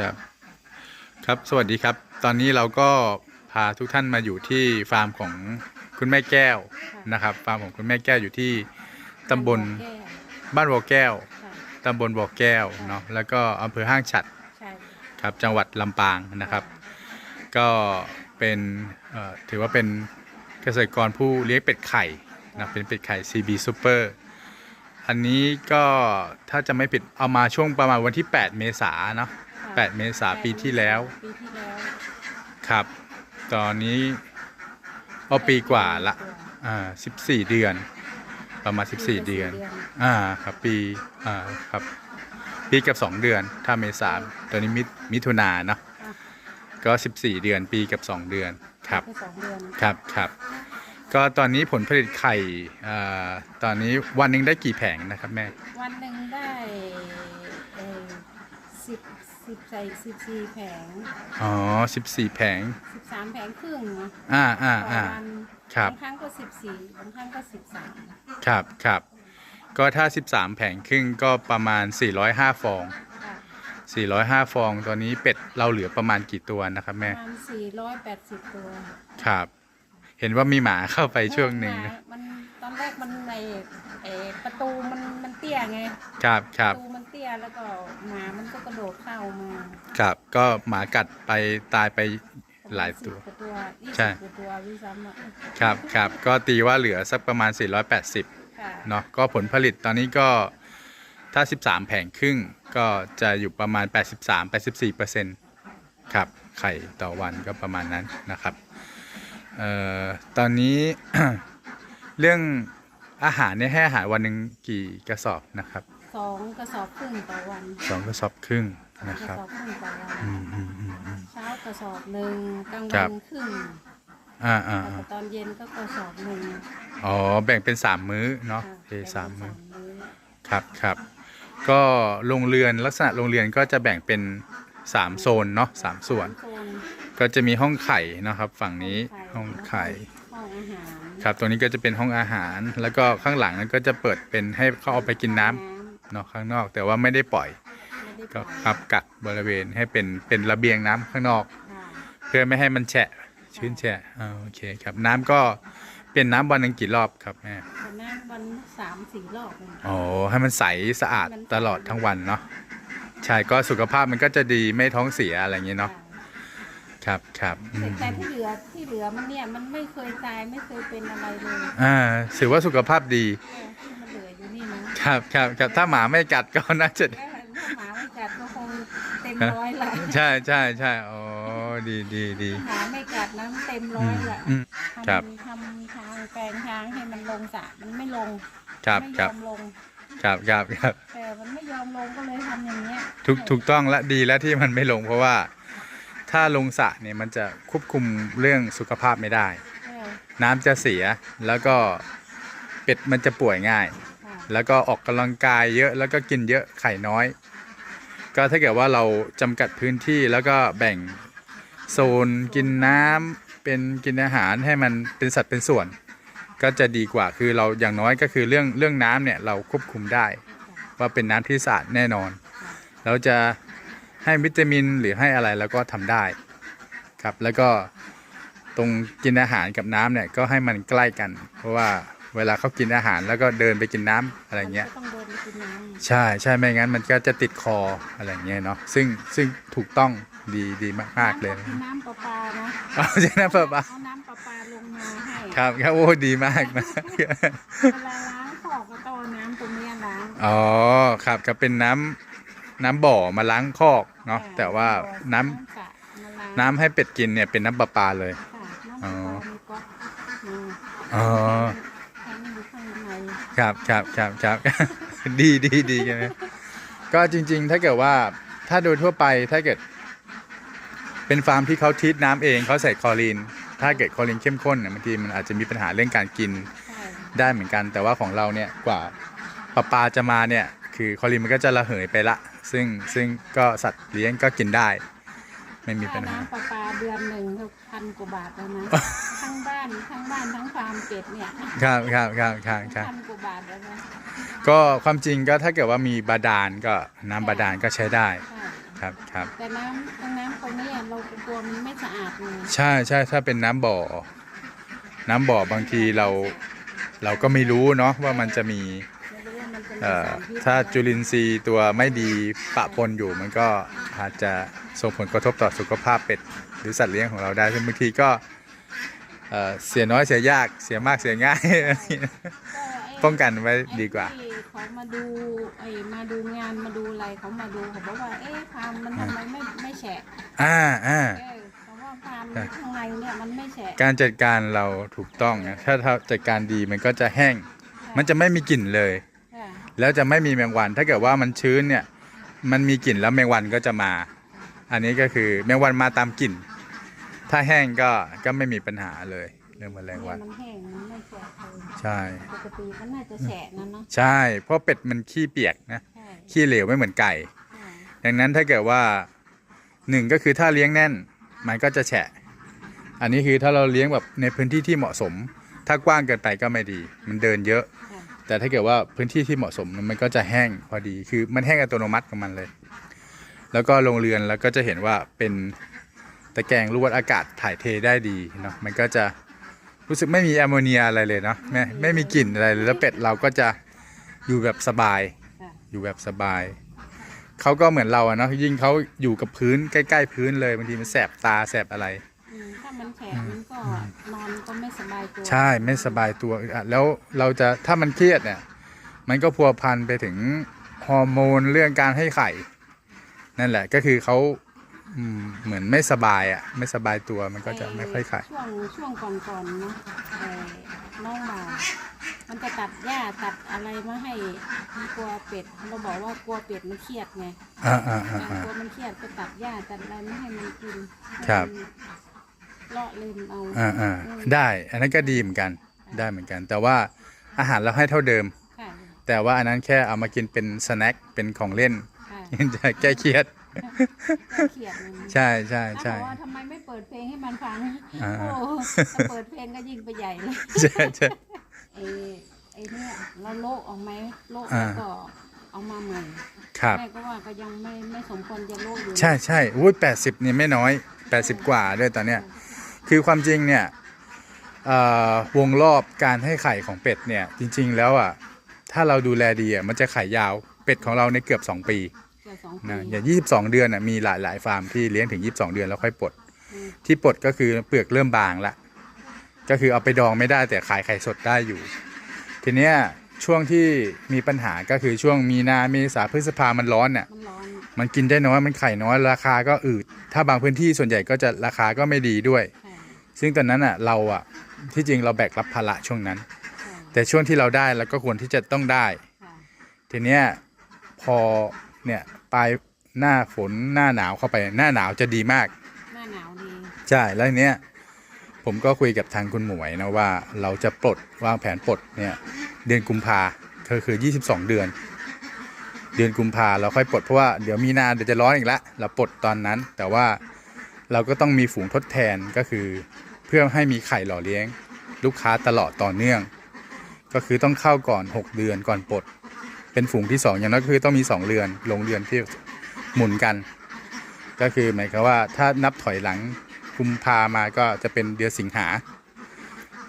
ครับ ครับสวัสดีครับ ตอนนี้เราก็พาทุกท่านมาอยู่ที่ฟาร์มของคุณแม่แก้วนะครับ ฟาร์มของคุณแม่แก้วอยู่ที่ตำบลแก้วบ้านวอแก้วค่ะตำบลวอแก้วเนาะแล้วก็อำเภอห้างฉัดใช่ครับจังหวัดลำปางนะครับ ก็เป็นเอ่อถือว่าเป็นเกษตรกรผู้เลี้ยงเป็ดไข่นะเป็นเป็ดไข่ CB Super อันนี้ก็ถ้าจะไม่ผิดเอามาช่วงประมาณวันที่ 8 เมษายนเนาะค่ะ 8 เมษาปีที่แล้ว ปีที่แล้วครับ ตอนนี้เอาปีกว่าละอ่า14 เดือน ประมาณ 14 เดือน อ่าครับปีอ่าครับปีกับ 2 เดือน ถ้าเมษาตอนนี้มิมิถุนาเนาะอะก็ 14 เดือนปีกับ 2 เดือนครับแค่สองเดือนครับครับก็ตอนนี้ผลผลิตไข่อ่าตอนนี้วันหนึ่งได้กี่แผงนะครับแม่ วันหนึ่งได้เออ สิบสิบใส่สิบสี่แผงอ๋อ14แผง สิบสามแผงครึ่งนะอ่าอ่าต่ออ่า วันครับ บางครั้งก็สิบสี่บางครั้งก็สิบสามครับครับ ก็ถ้า 13 แผงครึ่งก็ประมาณ 405 ฟอง ค่ะ405 ฟอง ตอนนี้เป็ดเราเหลือประมาณกี่ตัวนะครับปแม่ ระมาณสี่ร้อยแปดสิบตัวครับ เห็นว่ามีหมาเข้าไปช่วงหนึ่งนะมันตอนแรกมันในเออประตูมันมันเตี้ยไง ครับคปรับ ระตูมันเตี้ยแล้วก็หมามันก็กระโดดเข้ามาครับก็หมากัดไปตายไปหลายตัวประมณ10กว่าตัวยี่ใช่ สิบกว่าตัววิซ้ำอะครับครับก็ตีว่าเหลือสักประมาณ 480ค่ะเนาะก็ผลผลิตตอนนี้ก็ถ้า 13 แผงครึ่งก็จะอยู่ประมาณ 83-84เปอร์เซ็นต์ครับไข่ต่อวันก็ประมาณนั้นนะครับเอ่อตอนนี้ เรื่องอาหารเนี่ยให้อาหารวันหนึ่งกี่กระสอบนะครับ สองกระสอบครึ่งต่อวันสองกระสอบครึ่งกนะระครับ สอบครึ่งต่อวันอืมอืมอืมอืม เช้ากระสอบหนึ่งกลางครัวับ นครึ่งอ่าอ่าแล้วอ่าก็ตอนเย็นก็กระสอบหนึ่งอ๋อแบ่งเป็น3มื้อเนาะค่ะโอเคสามมื้อมื้อครับครับก็โรงเรือนลักษณะโรงเรือนก็จะแบ่งเป็น 3 โซนเนาะสามส่วนโซนก็จะมีห้องไข่นะครับ ฝั่งนี้ห้องไข่ห้องอาหารครับตรงนี้ก็จะเป็นห้องอาหาร แล้วก็ข้างหลังนั้นก็จะเปิดเป็นให้เขาเอาไปกินน้ำ เนาะข้างนอกแต่ว่าไม่ได้ปล่อยไม่ได้ก็ปล่อยครับกักบริเวณให้เป็นเป็นระเบียงน้ำข้างนอกค่ะเพื่อไม่ให้มันแฉะชื้นแฉะอ่าโอเคครับน้ำก็เป็นน้ำวันหนึ่งกี่รอบครับแม่แต่น้ำวันสามสี่รอบเลยอ๋อให้มันใสสะอาดให้มันใสตลอดทั้งวันเนาะใช่ก็สุขภาพมันก็จะดีไม่ท้องเสียอะไรอย่างเงี้ยเนาะครับครับอืแต่มแต่ที่เหลือที่เหลือมันเนี่ยมันไม่เคยตายไม่เคยเป็นอะไรเลยอ่าถือว่าสุขภาพดี ครับครับครับถ้าหมาไม่กัดก็น่าจะถ้าถ้าหมาไม่กัดก็คงเต็มร้อยละใช่ใช่ใช่อ๋อดีดีดีหมาไม่กัดนะเต็มร้อือยมละอืม ครัทำบทำทางแปลงทางให้มันลงสระมันไม่ลงครับไม่คยรับอมลง ครับครับครับแต่มันไม่ยอมลงก็เลยทำอย่างเงี้ยถูกถูกต้องและดีแล้วที่มันไม่ลงเพราะว่า ถ้าลงสระเนี่ยมันจะควบคุมเรื่องสุขภาพไม่ได้ เออน้ำจะเสียแล้วก็เป็ดมันจะป่วยง่ายค่ะ แล้วก็ออกกำลังกายเยอะแล้วก็กินเยอะไข่น้อย ก็ถ้าเกิดว่าเราจำกัดพื้นที่แล้วก็แบ่งโซนกินน้ำเป็นกินอาหารให้มันเป็นสัดเป็นส่วน ก็จะดีกว่าคือเราอย่างน้อยก็คือเรื่องเรื่องน้ำเนี่ยเราควบคุมได้ ว่าเป็นน้ำที่สะอาดแน่นอน เราจะให้วิตามินหรือให้อะไรแล้วก็ทำได้ครับแล้วก็ตรงกินอาหารกับน้ำเนี่ยก็ให้มันใกล้กัน เพราะว่า เวลาเขากินอาหารแล้วก็เดินไปกินน้ำอะไรเงี้ยมันก็ต้องเดินไปกินน้ำใช่ใช่ไม่งั้นมันก็จะติดคออะไรเงี้ยเนาะซึ่งซึ่งถูกต้องดีดีมากๆเลยน้ำประปานะเอาใช่น้ำประปาเอาน้ำประปาลงมาให้ครับครับโอ้ดีมากนะเวลาล้างขอกก็ต้องเอาน้ำตรงเนี้ยล้างอ๋อครับครับเป็นน้ำน้ำบ่อมาล้างคอกเนาะแต่ว่าน้ำสระมาล้างน้ำให้เป็ดกินเนี่ยเป็นน้ำประปาเลยค่ะน้ำประปามีก๊อกมาอ๋อ แทงอยู่ข้างใน ครับครับครับครับ ดีดีดีกันนะก็จริง ๆ ถ้าเกิดว่าถ้าโดยทั่วไปถ้าเกิด เป็นฟาร์มที่เขาทีทน้ำเองเขาใส่คลอรีน ถ้าเกิดคลอรีนเข้มข้นเนี่ยบางทีมันอาจจะมีปัญหาเรื่องการกินใช่ได้เหมือนกัน แต่ว่าของเราเนี่ยกว่าปลาปลาจะมาเนี่ย คือคลอรีนมันก็จะระเหยไปละ ซึ่งซึ่งก็สัตว์เลี้ยงก็กินได้ ไม่มีปัค่าญหาน้ำประปาเดือนหนึ่งก็พั นกว่าบาทแล้วนะ ทั้งบ้านทั้งบ้านทั้งฟาร์มเป็ดเนี่ยครับครับครับครับครับพันกว่าบาทแล้วนะก็ความจริงก็ถ้าเกิดว่ามีบาดาลก็น้ำบาดาลก็ใช้ได้ใช่ครับครับ แต่น้ำตรงน้ำตรงนี้อะเรากลัวมันไม่สะอาดไงใช่ใช่ถ้าเป็นน้ำบ่อ น้ำบ่อบางทีเรา เราก็ไม่รู้เนาะว่ามันจะมี ถ้าอะไรจุลินทรีย์ตัวไม่ดีปะปนอยู่มันก็อาจจะส่งผลกระทบต่อสุขภาพเป็ดหรือสัตว์เลี้ยงของเราได้ซึ่งบางทีก็เอ่อเสียน้อยเสียยากเสียมากเสียง่ายก็ไอ้ป้องกันไว้ดีกว่าไอ้ที่เขามาดูไอ้มาดูงานมาดูอะไรเขามาดูเขาบอกว่าเอ๊ะพามมันทำไมไม่ไม่แฉะอ่าอ่าเออเพราะว่าพามข้างในเนี่ยมันไม่แฉะการจัดการเราถูกต้องนะถ้าถ้าจัดการดีมันก็จะแห้ง มันจะไม่มีกลิ่นเลยค่ะ แล้วจะไม่มีแมงวัน ถ้าเกิดว่ามันชื้นเนี่ยมันมีกลิ่นแล้วแมงวันก็จะมา อันนี้ก็คือแมงวันมาตามกลิ่น ถ้าแห้งก็ก็ไม่มีปัญหาเลยเรื่องแมลงวันเนี่ยมันแห้งมันไม่แฉะเลยใช่ ปกติมันน่าจะแฉะนะเนาะใช่ เพราะเป็ดมันขี้เปียกนะใช่ขี้เหลวไม่เหมือนไก่ใช่ดังนั้นถ้าเกิดว่าหนึ่งก็คือถ้าเลี้ยงแน่น มันก็จะแฉะ อันนี้คือถ้าเราเลี้ยงแบบในพื้นที่ที่เหมาะสม ถ้ากว้างเกินไปก็ไม่ดี มันเดินเยอะค่ะ แต่ถ้าเกิดว่าพื้นที่ที่เหมาะสมมันก็จะแห้งพอดี คือมันแห้งอัตโนมัติของมันเลย แล้วก็โรงเรือนแล้วก็จะเห็นว่าเป็นตะแกรงรวดอากาศถ่ายเทได้ดีเนาะ มันก็จะรู้สึกไม่มีแอมโมเนียอะไรเลยเนาะ ไม่ไม่มีกลิ่นอะไรเลยแล้วเป็ดเราก็จะอยู่แบบสบาย อยู่แบบสบาย เขาก็เหมือนเราอะเนาะ ยิ่งเขาอยู่กับพื้นใกล้ ๆ พื้นเลยบางทีมันแสบตาแสบอะไร ถ้ามันแฉะมันก็นอนก็ไม่สบายตัวใช่ไม่สบายตัวอึดอัดแล้วเราจะถ้ามันเครียดเนี่ย มันก็พัวพันไปถึงฮอร์โมนเรื่องการให้ไข่ นั่นแหละก็คือเขาอืมเหมือนไม่สบายอะ ไม่สบายตัวมันก็จะไม่ค่อยไข่ ช่วงช่วงก่อนๆเนาะไอ้น้องบ่าวมันจะตัดหญ้าตัดอะไรมาให้มันกลัวเป็ดเราบอกว่ากลัวเป็ดมันเครียดไงอ่าอ่าอ่าเอออ่ากลัวมันเครียดก็ตัดหญ้าตัดอะไรไม่ให้มันกินครับ ให้มันเลาะลืมเอาอ่าอ่าได้ อันนั้นก็ดีเหมือนกัน ได้เหมือนกัน แต่ว่าอาหารเราให้เท่าเดิม ค่ะแต่ว่าอันนั้นแค่เอามากินเป็นสแน็ค เป็นของเล่นค่ะจะแก้เครียดก็เครียดมันใช่ใช่ถ้าใช่บอกว่าทำไมไม่เปิดเพลงให้มันฟังอ่า โอ้ถ้าเปิดเพลงก็ยิ่งไปใหญ่เลย ใช่ใช่ไอ้ไอ้เนี่ยเราโลกออกไหมโลกอ่าแล้วก็เอามาใหม่ครับ แม่ก็ว่าก็ยังไม่ไม่สมควรจะโลกอยู่นะใช่ใช่อุ้ยแปดสิบเนี่ยไม่น้อยแปดสิบกว่าด้วยตอนเนี้ย คือความจริงเนี่ยเอ่อวงรอบการให้ไข่ของเป็ดเนี่ยจริง ๆ แล้วอะถ้าเราดูแลดีอะมันจะไข่ยาวเป็ดของเราในยเกือบ2ปีเกือบสองปีนะอย่าง 22 เดือนอะมีหลายหลายฟาร์มที่เลี้ยงถึง 22 เดือนแล้วค่อยปลดอืมที่ปลดก็คือเปลือกเริ่มบางละก็คือเอาไปดองไม่ได้แต่ขายไข่สดได้อยู่ ทีเนี้ยช่วงที่มีปัญหาก็คือช่วงมีนาเมษาพฤษภามันร้อนเนี่ยมันร้อนมันกินได้น้อยมันไข่น้อยราคาก็อืดถ้าบางพื้นที่ส่วนใหญ่ก็จะราคาก็ไม่ดีด้วยค่ะ ซึ่งตอนนั้นอะเราอะที่จริงเราแบกรับภาระช่วงนั้นค่ะแต่ช่วงที่เราได้เราก็ควรที่จะต้องได้ค่ะทีเนี้ยพอเนี่ยปลายหน้าฝนหน้าหนาวเข้าไปหน้าหนาวจะดีมาก หน้าหนาวดี ใช่แล้วทีเนี้ยผมก็คุยกับทางคุณหมวยนะว่าเราจะปลดวางแผนปลดเนี่ยเดือนกุมภาก็คือ 22 เดือน เดือนกุมภาเราค่อยปลดเพราะว่าเดี๋ยวมีนาเดี๋ยวจะร้อนอีกแล้วเราปลดตอนนั้น แต่ว่าเราก็ต้องมีฝูงทดแทนก็คือเพื่อให้มีไข่หล่อเลี้ยง ลูกค้าตลอดต่อเนื่อง ก็คือต้องเข้าก่อน 6 เดือนก่อนปลด เป็นฝูงที่ 2 อย่างน้อยก็คือต้องมี 2 เรือนลงเรือนที่หมุนกัน ก็คือหมายความว่าถ้านับถอยหลังกุมภามาก็จะเป็นเดือนสิงหา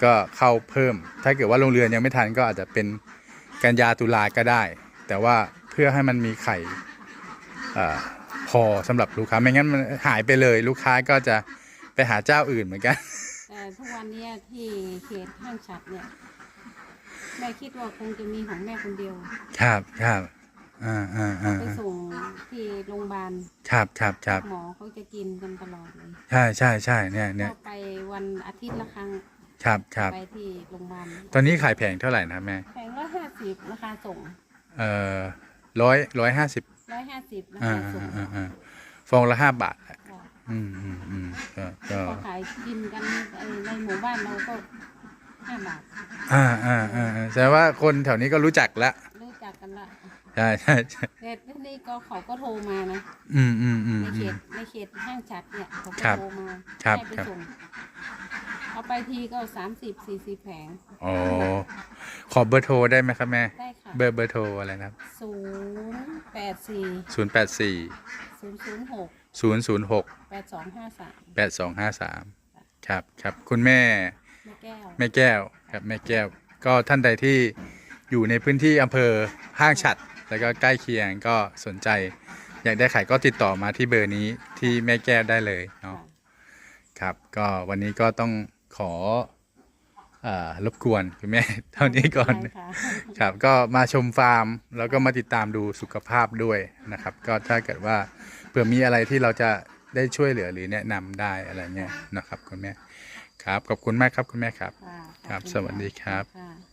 ก็เข้าเพิ่ม ถ้าเกิดว่าโรงเรือนยังไม่ทันก็อาจจะเป็นกันยาตุลาก็ได้ แต่ว่าเพื่อให้มันมีไข่อพอสำหรับลูกค้าไม่งั้นมันหายไปเลย ลูกค้าก็จะไปหาเจ้าอื่นเหมือนกัน แต่ทุกวันเนี้ยที่เขตห้างฉัดเนี่ย แม่คิดว่าคงจะมีของแม่คนเดียว ครับครับอ่าอ่าอ่าไปส่งที่โรงพยาบาลครับครับครับหมอเขาจะกินกันตลอดเลยใช่ใช่ใช่เนี่ยเนี่ยก็ไปวันอาทิตย์ละครั้งครับครับไปที่โรงพยาบาลตอนนี้ขายแพงเท่าไหร่นะครับแม่แพงร้อยห้าสิบราคาส่งเอ่อร้อยร้อยห้าสิบร้อยห้าสิบราอ่าคาส่งอ่าอ่าฟองละห้าบาทค่ะ อืมอืมอืมก็ก็พอขายกินกันในหมู่บ้านเราก็ห้าบาทอ่าอ่าอ่าแสดงว่าคนแถวนี้ก็รู้จักล้วรู้จักกันละใช่ใช่ใช่แต่ที่นี่ก็เขาก็โทรมานะอืมอืมอืมในเขตในเขตห้างฉัดเนี่ยเขาก็โทรมาครับครับเอาไปทีก็สามสิบสี่สิบแผงอ๋อขอเบอร์โทรได้ไหมครับแม่ได้ค่ะเบอร์เบอร์โทรอะไรนะครับศูนย์แปดสี่ศูนย์แปดสี่ศูนย์ศูนย์หก ศูนย์ศูนย์หกแปดสองห้าสามแปดสองห้าสามครับครับคุณแม่แม่แก้วแม่แก้วครับแม่แก้ว ก็ท่านใดที่อยู่ในพื้นที่อำเภอห้างฉัด แล้วก็ใกล้เคียงก็สนใจ อยากได้ไข่ก็ติดต่อมาที่เบอร์นี้ที่แม่แก้วได้เลยเนาะครับก็วันนี้ก็ต้องขออารบกวนคุณแม่เท่านี้ก่อนได้ค่ะครับก็มาชมฟาร์ม แล้วก็มาติดตามดูสุขภาพด้วยนะครับ ก็ถ้าเกิดว่า เผื่อมีอะไรที่เราจะได้ช่วยเหลือหรือแนะนำได้อะไรเงี้ยนะครับคุณแม่ครับขอบคุณมากครับคุณแม่ครับค่ะครับขอณสวัสดีครับค่ะ